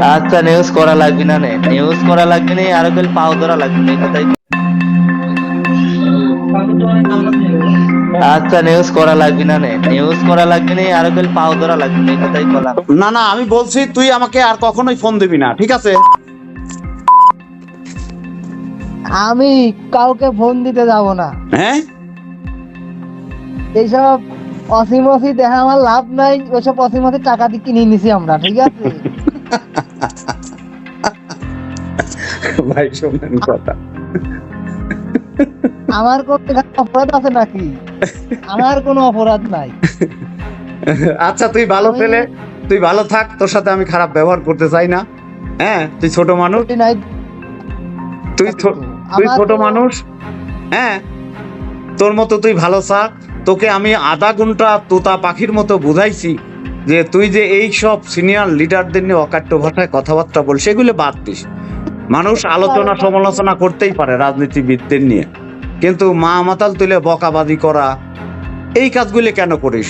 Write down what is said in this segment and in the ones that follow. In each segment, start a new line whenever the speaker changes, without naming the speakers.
আচ্ছা নিউজ করা লাগবে না নে। নিউজ করা লাগবে না আর কেউ পাও ধরা লাগবে না কথাই। আচ্ছা নিউজ করা লাগবে না নে। নিউজ করা লাগবে না আর কেউ পাও ধরা লাগবে না কথাই বললাম।
না না আমি বলছি তুই আমাকে আর কখনোই ফোন দিবি না ঠিক আছে?
আমি কাউকে ফোন দিতে যাব না।
হ্যাঁ?
এইসব অসীমসি দেখা আমার লাভ নাই ওইসব অসীমসি টাকা দিয়ে কিনে নিছি আমরা ঠিক আছে?
ভাই শোনেন কথা।
আমার কোন অপরাধ আছে নাকি? আমার কোনো অপরাধ নাই।
আচ্ছা তুই ভালো ছেলে তুই ভালো থাক তোর সাথে আমি খারাপ ব্যবহার করতে চাই না। হ্যাঁ তুই ছোট মানুষ। তুই তুই ছোট মানুষ। হ্যাঁ তোর মতো তুই ভালো থাক তোকে আমি আধা ঘণ্টা তোতা পাখির মতো বুঝাইছি যে তুই যে এই সব সিনিয়র লিডারদের নিয়ে অকাট্য ভাষায় কথাবার্তা বল সেগুলো বাদ দিস। মানুষ আলোচনা সমালোচনা করতেই পারে রাজনীতিবিদদের নিয়ে। কিন্তু মা মাতাল তুলে বকাবাদি করা এই কাজগুলি কেন করিস?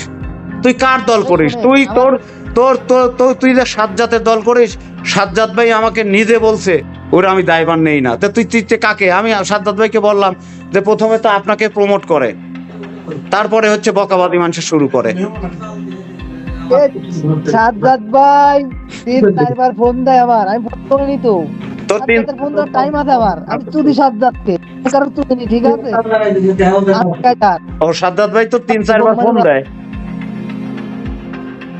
তুই কার দল করিস? তুই তোর তোর তোর তুই যে সাজ্জাতের দল করিস সাজ্জাদ ভাই আমাকে নিজে বলছে ওরা আমি দায়ভার নেই না। তো তুই তুই তুই কাকে? আমি সাজ্জাদ ভাইকে বললাম যে প্রথমে তো আপনাকে প্রমোট করে তারপরে হচ্ছে বকাবাদি মানুষ শুরু করে।
সাজ্জাদ ভাই তিন চারবার ফোন দেয় আমার আমি ফোন করিনি তো।
তোর তিন
ফোন দেওয়ার টাইম আছে আমার আমি তুলি সাজ্জাদকে। কারণ তুলিনি ঠিক আছে?
ও সাজ্জাদ ভাই তো তিন চারবার ফোন দেয়।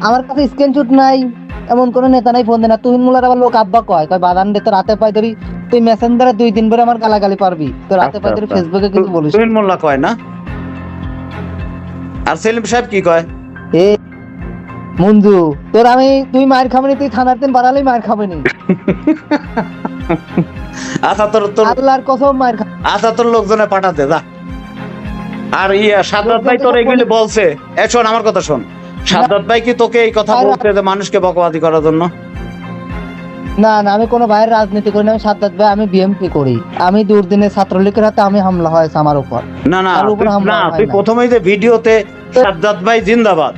আমার কাছে স্ক্রিনশট নাই এমন কোন নেতা নাই ফোন দেয় না। তুহিন আবার লোক আব্বা কয় কয় বাদান দে তো রাতে পাই ধরি তুই মেসেঞ্জারে দুই দিন পরে আমার গালাগালি পারবি। তো রাতে পাই ধরি ফেসবুকে কিছু বলিস
তুহিন মোল্লা কয় না? আর সেলিম সাহেব কি কয়?
এ মঞ্জু তোর আমি তুই মার খাবনি তুই থানার দিন বাড়ালেই মার খাবনি
আচ্ছা তোর তোর
আল্লাহর কসম মার
আচ্ছা তোর লোকজনে পাঠাতে যা। আর ইয়া ভাই তোর এগুলি বলছে। এ শোন আমার কথা শোন। ভাই কি তোকে এই কথা যে মানুষকে বকবাদি করার জন্য?
না না আমি কোনো ভাইয়ের রাজনীতি করি না। আমি সাদ্দাত ভাই আমি বিএমপি করি। আমি দুর্দিনে ছাত্রলীগের হাতে আমি হামলা হয়েছে আমার উপর।
না না না তুই প্রথমেই যে ভিডিওতে সাদ্দাত ভাই জিন্দাবাদ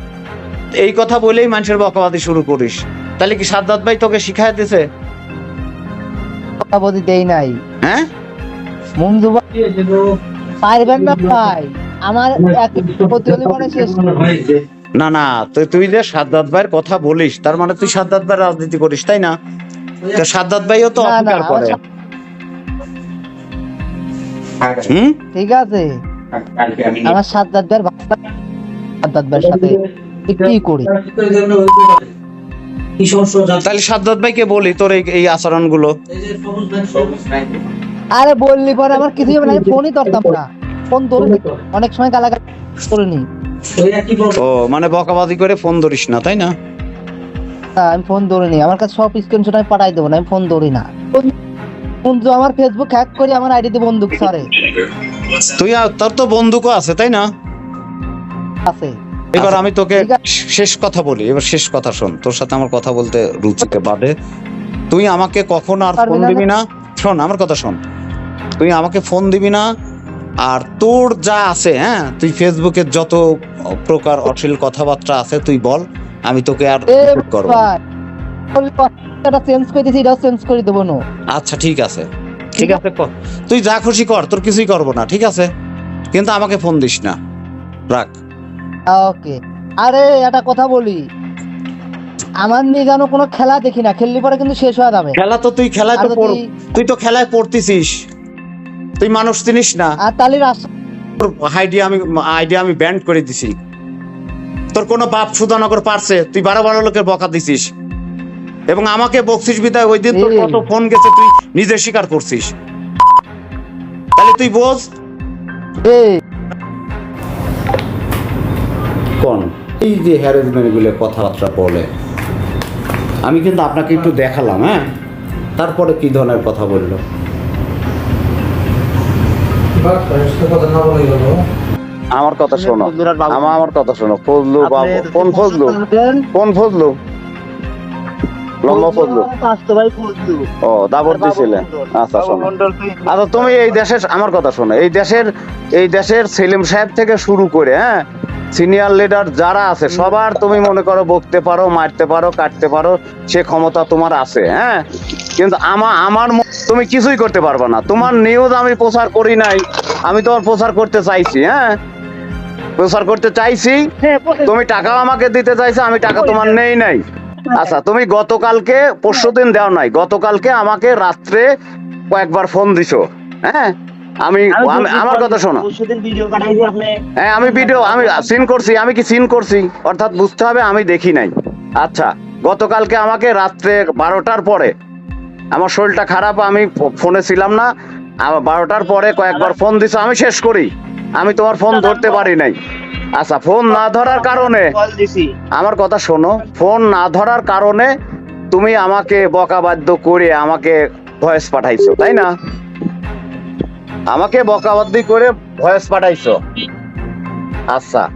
এই কথা বলেই মানুষের বকবাদি শুরু করিস। তাহলে কি সাদ্দাত ভাই তোকে শিখাই দিছে
কথা দেই নাই।
হ্যাঁ?
মঞ্জু ভাই পারবেন না ভাই। আমার এক প্রতিযোগী মানে শেষ
না না তুই তুই যে সাদ্দাত ভাইয়ের কথা বলিস তার মানে তুই সাদ্দাত ভাই রাজনীতি করিস তাই না? তো সাদ্দাত ভাইও তো অস্বীকার করে। হুম?
ঠিক আছে। আমার সাদ্দাত ভাইয়ের ভাষা সাদ্দাত ভাইয়ের সাথে কি করি?
তাহলে সাদ্দাত ভাইকে বলি তোর এই এই আচরণগুলো
আরে বললি পরে আমার কিছুই হবে না ফোনই ধরতাম না। ফোন ধরি অনেক সময় গালাগালি করিনি।
ও মানে বকাবাদি করে ফোন ধরিস না তাই না?
না, আমি ফোন ধরিনি। আমার কাছে সব স্ক্রিনশট আমি পাঠাই দেবো না আমি ফোন ধরি না। বন্ধু আমার ফেসবুক হ্যাক করে আমার আইডিতে বন্দুক সারে
তুই আর- তোর তো বন্দুকও আছে তাই না?
আছে।
এবার আমি তোকে শেষ কথা বলি এবার শেষ কথা শোন। তোর সাথে আমার কথা বলতে রুচিকে বাদে তুই আমাকে কখনো আর ফোন দিবি না? শোন আমার কথা শোন। তুই আমাকে ফোন দিবি না আর তোর যা আছে হ্যাঁ? তুই ফেসবুকে যত প্রকার অশ্লীল কথাবার্তা আছে তুই বল আমি তোকে আর করব
চেঞ্জ করে দিছি এটাও চেঞ্জ করে দেবো না।
আচ্ছা ঠিক আছে। ঠিক আছে কর। তুই যা খুশি কর তোর কিছুই করব না ঠিক আছে? কিন্তু আমাকে ফোন দিস না। রাখ।
ওকে। আরে একটা কথা বলি। আমার নিয়ে যেন কোনো খেলা দেখি না খেললি পরে কিন্তু শেষ হয়ে যাবে।
খেলা তো তুই খেলায় তো তুই তো খেলায় পড়তেছিস। তুই মানুষ চিনিস না।
আর তাহলে
আইডিয়া আমি আইডিয়া আমি ব্যান্ড করে দিছি। তোর কোনো বাপ সুদানগর পারছে তুই বারো বারো লোকের বকা দিছিস। এবং আমাকে বকছিস বিদায় ওই দিন তোর কত ফোন গেছে তুই নিজে স্বীকার করছিস। তাহলে তুই বোঝ। কোন? এই যে হ্যারেসমেন্টগুলো কথাবার্তা বলে। আমি কিন্তু আপনাকে একটু দেখালাম হ্যাঁ? তারপরে কি ধরনের কথা বলল? আমার কথা শোনো। আমার আমার কথা শোনো। ফজলু বাবু। কোন ফজলু? কোন ফজলু? লম্বা ফজলু। ও দাবর দিছিলে আচ্ছা শোনো। আচ্ছা তুমি এই দেশের আমার কথা শোনো। এই দেশের এই দেশের সেলিম সাহেব থেকে শুরু করে হ্যাঁ? সিনিয়র লিডার যারা আছে সবার তুমি মনে করো বকতে পারো মারতে পারো কাটতে পারো সে ক্ষমতা তোমার আছে হ্যাঁ? কিন্তু আমার আমার তুমি কিছুই করতে পারবে না। তোমার নিউজ আমি প্রচার করি নাই আমি তোমার প্রচার করতে চাইছি হ্যাঁ? প্রচার করতে চাইছি তুমি টাকা আমাকে দিতে চাইছো আমি টাকা তোমার নেই নাই। আচ্ছা তুমি গতকালকে পরশু দিন দেওয়া নাই গতকালকে আমাকে রাত্রে কয়েকবার ফোন দিছো হ্যাঁ? আমি আমি- আমার কথা শোনো। হ্যাঁ আমি ভিডিও আমি সিন করছি আমি কি সিন করছি? অর্থাৎ বুঝতে হবে আমি দেখি নাই। আচ্ছা গতকালকে আমাকে রাত্রে বারোটার পরে আমার শরীরটা খারাপ আমি ফোনে ছিলাম না। আবার বারোটার পরে কয়েকবার ফোন দিছো আমি শেষ করি। আমি তোমার ফোন ধরতে পারি নাই। আচ্ছা ফোন না ধরার কারণে আমার কথা শোনো ফোন না ধরার কারণে তুমি আমাকে বকাবাদ্য করে আমাকে ভয়েস পাঠাইছো তাই না? আমাকে বকাবাদ্যি করে ভয়েস পাঠাইছো। আচ্ছা।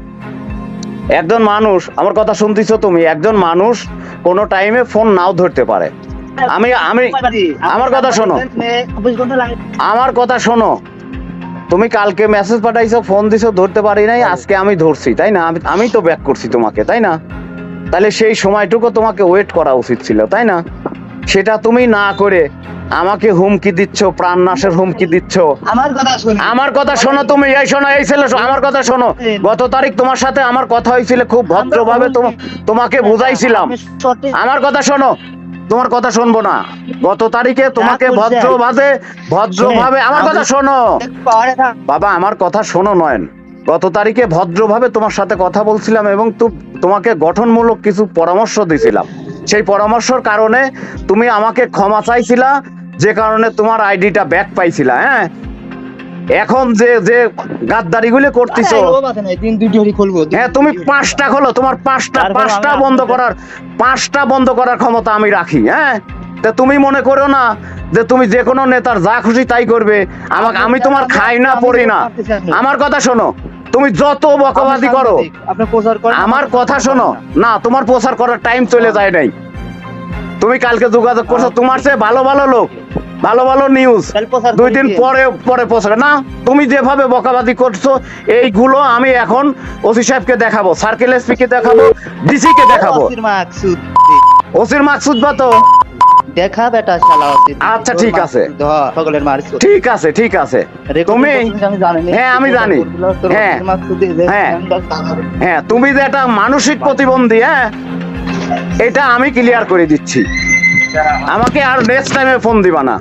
একজন মানুষ, আমার কথা শুনতেছো তুমি, একজন মানুষ কোনো টাইমে ফোন নাও ধরতে পারে। আমি আমি আমার কথা শোনো। আমার কথা শোনো। তুমি কালকে মেসেজ পাঠাইছো ফোন দিছো, ধরতে পারি নাই, আজকে আমি ধরছি, তাই না? আমি আমি তো ব্যাক করছি তোমাকে, তাই না? তাহলে সেই সময়টুকু তোমাকে ওয়েট করা উচিত ছিল, তাই না? সেটা তুমি না করে আমাকে হুমকি দিচ্ছ প্রাণনাশের হুমকি দিচ্ছ।
আমার কথা শুনি।
আমার কথা শোনো তুমি এই শোনো এই ছেলে আমার কথা শোনো। গত তারিখ তোমার সাথে আমার কথা হয়েছিল খুব ভদ্রভাবে তোমা- তোমাকে বুঝাইছিলাম। আমার কথা শোনো তোমার কথা শুনব না। গত তারিখে তোমাকে ভদ্রভাবে ভদ্রভাবে আমার কথা শোনো। বাবা আমার কথা শোনো নয়ন। গত তারিখে ভদ্রভাবে তোমার সাথে কথা বলছিলাম এবং তু- তোমাকে গঠনমূলক কিছু পরামর্শ দিছিলাম। সেই পরামর্শের কারণে তুমি আমাকে ক্ষমা চাইছিলা যে কারণে তোমার আইডিটা ব্যাক পাইছিলা হ্যাঁ? এখন যে যে গাদ্দারিগুলো করতেছো
দুইটি হরি খুলবো
হ্যাঁ তুমি পাঁচটা খোলো তোমার পাঁচটা পাঁচটা বন্ধ করার পাঁচটা বন্ধ করার ক্ষমতা আমি রাখি হ্যাঁ? তা তুমি মনে করো না যে তুমি যে কোনো নেতার যা খুশি তাই করবে আমাকে আমি তোমার খাই না পড়ি না। আমার কথা শোনো তুমি যত বকবাদি করো আমার কথা শোনো। না। তোমার প্রচার করার টাইম চলে যায় নাই। তুমি কালকে যোগাযোগ করছ তোমার চেয়ে ভালো ভালো লোক ভালো ভালো নিউজ দুই দিন। পরে পরে প্রচার না তুমি যেভাবে বকাবাদি করছ এইগুলো আমি এখন ওসি সাহেবকে দেখাবো সার্কেল এসপি কে দেখাবো ডিসি কে দেখাবো ওসির মাকসুদ বা তো
দেখা বেটা শালা
আচ্ছা, ঠিক আছে।
সকলের মারছো
ঠিক আছে ঠিক আছে তুমি
আমি জানি না।
হ্যাঁ, আমি জানি। হ্যাঁ। হ্যাঁ। হ্যাঁ তুমি যে একটা মানসিক প্রতিবন্ধী হ্যাঁ এটা আমি ক্লিয়ার করে দিচ্ছি। আমাকে আর নেক্সট টাইমে ফোন দিবা না।